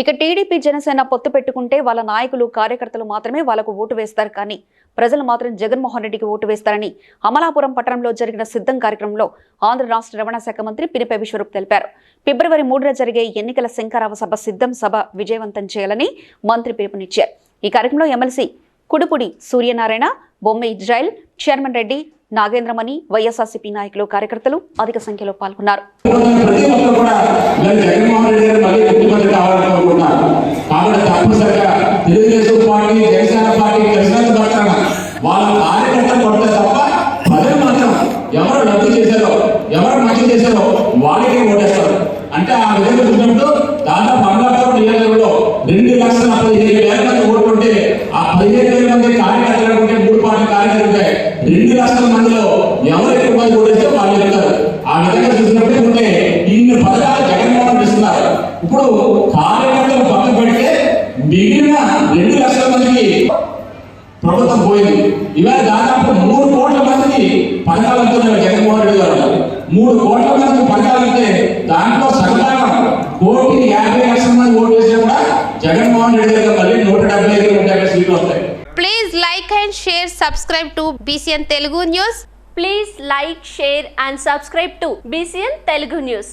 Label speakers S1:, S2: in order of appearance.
S1: ఇక టీడీపీ జనసేన పొత్తు పెట్టుకుంటే వాళ్ళ నాయకులు కార్యకర్తలు మాత్రమే వాళ్ళకు ఓటు వేస్తారు కానీ ప్రజలు మాత్రం జగన్మోహన్ రెడ్డికి ఓటు వేస్తారని అమలాపురం పట్టణంలో జరిగిన సిద్ధం కార్యక్రమంలో ఆంధ్ర రాష్ట్ర రవాణా శాఖ మంత్రి పినిపే విశ్వరూప్ తెలిపారు. ఫిబ్రవరి మూడున జరిగే ఎన్నికల శంకరావ సభ సిద్ధం సభ విజయవంతం చేయాలని మంత్రి పిలుపునిచ్చారు. ఈ కార్యక్రమంలో MLC Kudupudi Suryanarayana Bomma Israel chairman Reddy Nagendramani YSRCP నాయకులు కార్యకర్తలు అధిక సంఖ్యలో పాల్గొన్నారు.
S2: పార్టీ జనసేన పార్టీ కలిసినంత మాత్రాన వాళ్ళ కార్యకర్తలు కొడితే తప్ప ప్రజలు మాత్రం ఎవరు లబ్ధి చేశారో ఎవరు మంచి చేశారో వాళ్ళకే ఓటేస్తారు. అంటే ఆ విధంగా చూసినప్పుడు దాదాపు అమలాపురం నియోజకవర్గంలో రెండు లక్షల పదిహేడు వేల మంది ఓట్లు ఆ పదిహేడు వేల మంది కార్యకర్తలు ఉంటే మూడు పార్టీ కార్యకర్తలు ఉంటాయి. రెండు లక్షల మందిలో ఎవరు ఎక్కువ మంది ఓటేస్తే వాళ్ళు చెప్తారు ఆ విధంగా చూసినప్పుడు ఉంటే ఇన్ని పథకాలు జగన్మోహన్ ఇస్తున్నారు. ఇప్పుడు రెండు లక్షల మందికి ప్రభుత్వం పోయింది. ఇవాళ దాదాపు మూడు కోట్ల మందికి పథకాలు అందుతున్నారు జగన్మోహన్ రెడ్డి గారు. మూడు కోట్ల మందికి పథకాలు అంటే దాంట్లో సగభాగం కోటి యాభై లక్షల మంది ఓటు వేసినా కూడా జగన్మోహన్ రెడ్డి గారు మళ్ళీ నూట డెబ్బై ఐదు నూట యాభై సీట్లు వస్తాయి.
S3: Please like and share subscribe to BCN Telugu news
S4: please like share and subscribe to BCN Telugu news